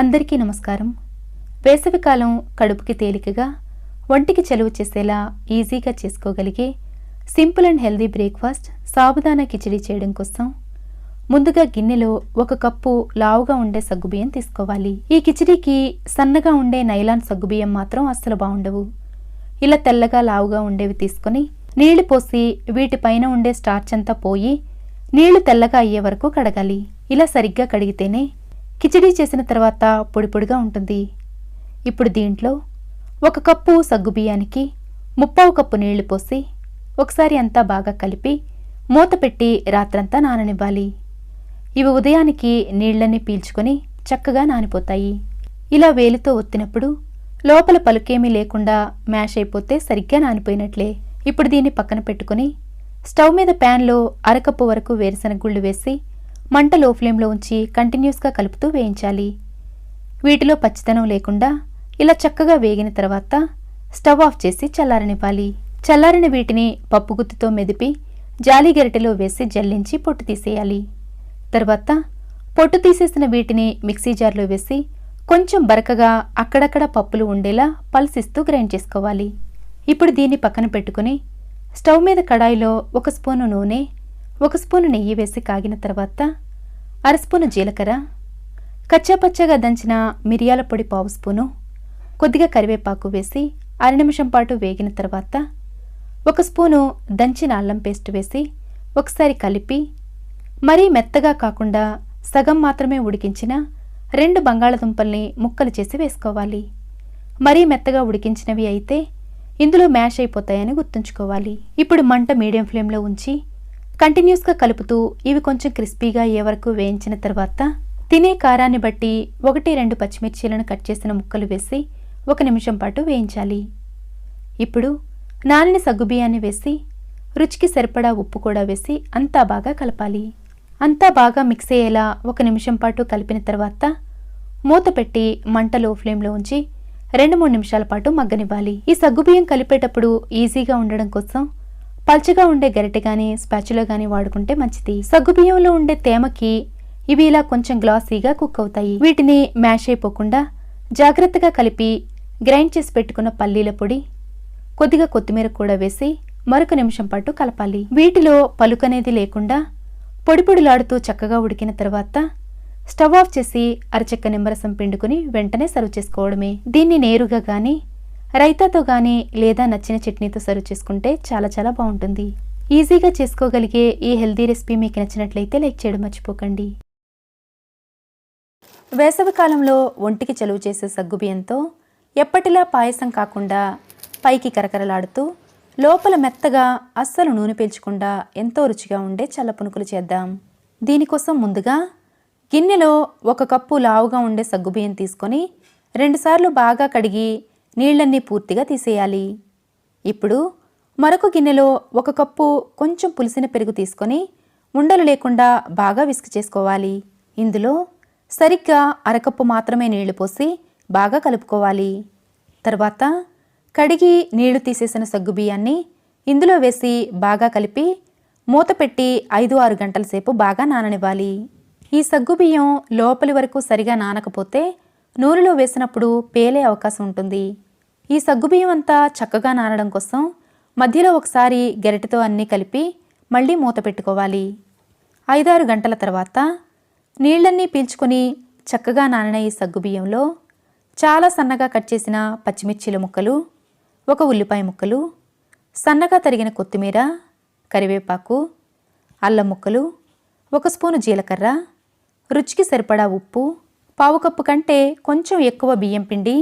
అందరికీ నమస్కారం. వేసవికాలం కడుపుకి తేలికగా ఒంటికి చలువ చేసేలా ఈజీగా చేసుకోగలిగే simple and healthy breakfast sabudana khichdi చేయడం కోసం ముందుగా గిన్నెలో ఒక కప్పు లావుగా ఉండే సగ్గుబియ్యం తీసుకోవాలి. ఈ కిచిడికి సన్నగా ఉండే నైలాన్ సగ్గుబియ్యం మాత్రం అస్సలు బాగుండవు. ఇలా తెల్లగా లావుగా ఉండేవి తీసుకొని నీళ్ళు పోసి వీటిపైన ఉండే స్టార్చ్ అంతా పోయి నీళ్ళు తెల్లగా అయ్యే వరకు కడగాలి. ఇలా సరిగ్గా కడిగితేనే కిచిడీ చేసిన తర్వాత పొడి పొడిగా ఉంటుంది. ఇప్పుడు దీంట్లో ఒక కప్పు సగ్గుబియ్యానికి ముప్పావు కప్పు నీళ్ళు పోసి ఒకసారి అంతా బాగా కలిపి మూత పెట్టి రాత్రంతా నాననివ్వాలి. ఇవి ఉదయానికి నీళ్ళన్నీ పీల్చుకొని చక్కగా నానిపోతాయి. ఇలా వేలితో ఒత్తినప్పుడు లోపల పలుకేమీ లేకుండా మ్యాష్ అయిపోతే సరిగ్గా నానిపోయినట్లే. ఇప్పుడు దీన్ని పక్కన పెట్టుకొని స్టవ్ మీద ప్యాన్లో అరకప్పు వరకు వేరుశనగ గుళ్ళు వేసి మంట లో ఫ్లేమ్లో ఉంచి కంటిన్యూస్గా కలుపుతూ వేయించాలి. వీటిలో పచ్చితనం లేకుండా ఇలా చక్కగా వేగిన తర్వాత స్టవ్ ఆఫ్ చేసి చల్లారనివ్వాలి. చల్లారిన వీటిని పప్పు గుత్తితో మెదిపి జాలి గరిటెలో వేసి జల్లించి పొట్టు తీసేయాలి. తర్వాత పొట్టు తీసేసిన వీటిని మిక్సీ జార్లో వేసి కొంచెం బరకగా అక్కడక్కడ పప్పులు ఉండేలా పల్సిస్తూ గ్రైండ్ చేసుకోవాలి. ఇప్పుడు దీన్ని పక్కన పెట్టుకుని స్టవ్ మీద కడాయిలో ఒక స్పూను నూనె ఒక స్పూను నెయ్యి వేసి కాగిన తర్వాత అర స్పూను జీలకర్ర కచ్చాపచ్చాగా దంచిన మిరియాల పొడి పావు స్పూను కొద్దిగా కరివేపాకు వేసి అర నిమిషం పాటు వేగిన తర్వాత ఒక స్పూను దంచిన అల్లం పేస్ట్ వేసి ఒకసారి కలిపి మరీ మెత్తగా కాకుండా సగం మాత్రమే ఉడికించిన రెండు బంగాళదుంపల్ని ముక్కలు చేసి వేసుకోవాలి. మరీ మెత్తగా ఉడికించినవి అయితే ఇందులో మ్యాష్ అయిపోతాయని గుర్తుంచుకోవాలి. ఇప్పుడు మంట మీడియం ఫ్లేమ్లో ఉంచి కంటిన్యూస్గా కలుపుతూ ఇవి కొంచెం క్రిస్పీగా అయ్యే వరకు వేయించిన తర్వాత తినే కారాన్ని బట్టి ఒకటి రెండు పచ్చిమిర్చీలను కట్ చేసిన ముక్కలు వేసి ఒక నిమిషం పాటు వేయించాలి. ఇప్పుడు నానిన సగ్గుబియ్యాన్ని వేసి రుచికి సరిపడా ఉప్పు కూడా వేసి అంతా బాగా కలపాలి. అంతా బాగా మిక్స్ అయ్యేలా ఒక నిమిషం పాటు కలిపిన తర్వాత మూత పెట్టి మంట లో ఫ్లేమ్లో ఉంచి రెండు మూడు నిమిషాల పాటు మగ్గనివ్వాలి. ఈ సగ్గుబియ్యం కలిపేటప్పుడు ఈజీగా ఉండడం కోసం పల్చగా ఉండే గరిటె కానీ స్పాచులో కానీ వాడుకుంటే మంచిది. సగ్గుబియ్యంలో ఉండే తేమకి ఇవి ఇలా కొంచెం గ్లాసీగా కుక్ అవుతాయి. వీటిని మ్యాష్ అయిపోకుండా జాగ్రత్తగా కలిపి గ్రైండ్ చేసి పెట్టుకున్న పల్లీల పొడి కొద్దిగా కొత్తిమీర కూడా వేసి మరొక నిమిషం పాటు కలపాలి. వీటిలో పలుకనేది లేకుండా పొడి పొడిలాడుతూ చక్కగా ఉడికిన తర్వాత స్టవ్ ఆఫ్ చేసి అరచెక్క నిమ్మరసం పిండుకుని వెంటనే సర్వ్ చేసుకోవడమే. దీన్ని నేరుగా కానీ రైతాతో కానీ లేదా నచ్చిన చట్నీతో సర్వ్ చేసుకుంటే చాలా చాలా బాగుంటుంది. ఈజీగా చేసుకోగలిగే ఈ హెల్దీ రెసిపీ మీకు నచ్చినట్లయితే లైక్ చేయడం మర్చిపోకండి. వేసవికాలంలో ఒంటికి చలువ చేసే సగ్గుబియ్యంతో ఎప్పటిలా పాయసం కాకుండా పైకి కరకరలాడుతూ లోపల మెత్తగా అస్సలు నూనె పీల్చకుండా ఎంతో రుచిగా ఉండే చల్ల పునుకులు చేద్దాం. దీనికోసం ముందుగా గిన్నెలో ఒక కప్పు లావుగా ఉండే సగ్గుబియ్యం తీసుకొని రెండుసార్లు బాగా కడిగి నీళ్ళన్నీ పూర్తిగా తీసేయాలి. ఇప్పుడు మరొక గిన్నెలో ఒక కప్పు కొంచెం పులిసిన పెరుగు తీసుకొని ఉండలు లేకుండా బాగా విసుగు చేసుకోవాలి. ఇందులో సరిగ్గా అరకప్పు మాత్రమే నీళ్ళు పోసి బాగా కలుపుకోవాలి. తర్వాత కడిగి నీళ్ళు తీసేసిన సగ్గుబియ్యాన్ని ఇందులో వేసి బాగా కలిపి మూత పెట్టి ఐదు ఆరు గంటల సేపు బాగా నాననివ్వాలి. ఈ సగ్గుబియ్యం లోపలి వరకు సరిగా నానకపోతే నూనెలో వేసినప్పుడు పేలే అవకాశం ఉంటుంది. ఈ సగ్గుబియ్యం అంతా చక్కగా నానడం కోసం మధ్యలో ఒకసారి గరిటెతో అన్నీ కలిపి మళ్ళీ మూత పెట్టుకోవాలి. ఐదారు గంటల తర్వాత నీళ్ళన్నీ పీల్చుకొని చక్కగా నానిన ఈ సగ్గుబియ్యంలో చాలా సన్నగా కట్ చేసిన పచ్చిమిర్చీల ముక్కలు ఒక ఉల్లిపాయ ముక్కలు సన్నగా తరిగిన కొత్తిమీర కరివేపాకు అల్లం ముక్కలు ఒక స్పూను జీలకర్ర రుచికి సరిపడా ఉప్పు పావు కప్పు కంటే కొంచెం ఎక్కువ బియ్యం పిండి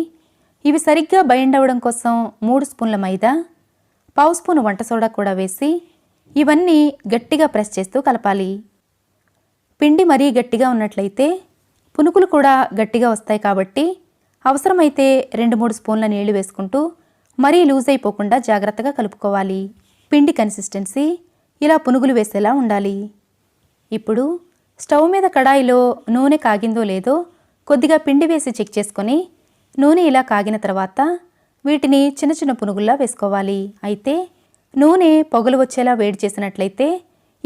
ఇవి సరిగ్గా బైండ్ అవ్వడం కోసం మూడు స్పూన్ల మైదా పావు స్పూన్ వంట సోడా కూడా వేసి ఇవన్నీ గట్టిగా ప్రెస్ చేస్తూ కలపాలి. పిండి మరీ గట్టిగా ఉన్నట్లయితే పునుకులు కూడా గట్టిగా వస్తాయి కాబట్టి అవసరమైతే రెండు మూడు స్పూన్ల నీళ్ళు వేసుకుంటూ మరీ లూజ్ అయిపోకుండా జాగ్రత్తగా కలుపుకోవాలి. పిండి కన్సిస్టెన్సీ ఇలా పునుగులు వేసేలా ఉండాలి. ఇప్పుడు స్టవ్ మీద కడాయిలో నూనె కాగిందో లేదో కొద్దిగా పిండి వేసి చెక్ చేసుకొని నూనె ఇలా కాగిన తర్వాత వీటిని చిన్న చిన్న పునుగుల్లా వేసుకోవాలి. అయితే నూనె పొగలు వచ్చేలా వేడి చేసినట్లయితే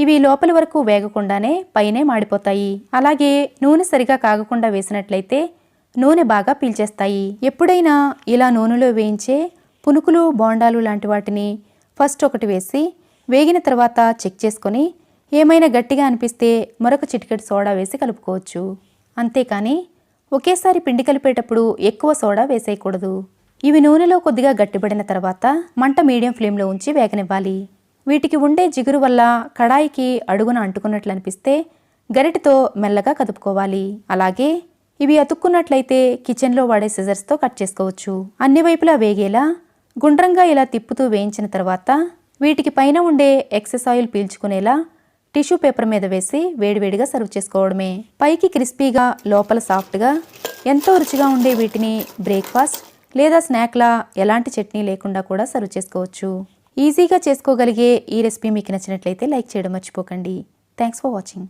ఇవి లోపలి వరకు వేగకుండానే పైనే మాడిపోతాయి. అలాగే నూనె సరిగా కాగకుండా వేసినట్లయితే నూనె బాగా పీల్చేస్తాయి. ఎప్పుడైనా ఇలా నూనెలో వేయించే పునుకులు బోండాలు లాంటి వాటిని ఫస్ట్ ఒకటి వేసి వేగిన తర్వాత చెక్ చేసుకొని ఏమైనా గట్టిగా అనిపిస్తే మరొక చిటికెట్ సోడా వేసి కలుపుకోవచ్చు. అంతేకాని ఒకేసారి పిండి కలిపేటప్పుడు ఎక్కువ సోడా వేసేయకూడదు. ఇవి నూనెలో కొద్దిగా గట్టిపడిన తర్వాత మంట మీడియం ఫ్లేమ్లో ఉంచి వేగనివ్వాలి. వీటికి ఉండే జిగురు వల్ల కడాయికి అడుగున అంటుకున్నట్లు అనిపిస్తే గరిటతో మెల్లగా కదుపుకోవాలి. అలాగే ఇవి అతుక్కున్నట్లయితే కిచెన్లో వాడే సిజర్స్తో కట్ చేసుకోవచ్చు. అన్ని వైపులా వేగేలా గుండ్రంగా ఇలా తిప్పుతూ వేయించిన తర్వాత వీటికి పైన ఉండే ఎక్సెస్ ఆయిల్ పీల్చుకునేలా టిష్యూ పేపర్ మీద వేసి వేడివేడిగా సర్వ్ చేసుకోవడమే. పైకి క్రిస్పీగా లోపల సాఫ్ట్గా ఎంతో రుచిగా ఉండే వీటిని బ్రేక్ఫాస్ట్ లేదా స్నాక్లా ఎలాంటి చట్నీ లేకుండా కూడా సర్వ్ చేసుకోవచ్చు. ఈజీగా చేసుకోగలిగే ఈ రెసిపీ మీకు నచ్చినట్లయితే లైక్ చేయడం మర్చిపోకండి. Thanks for watching.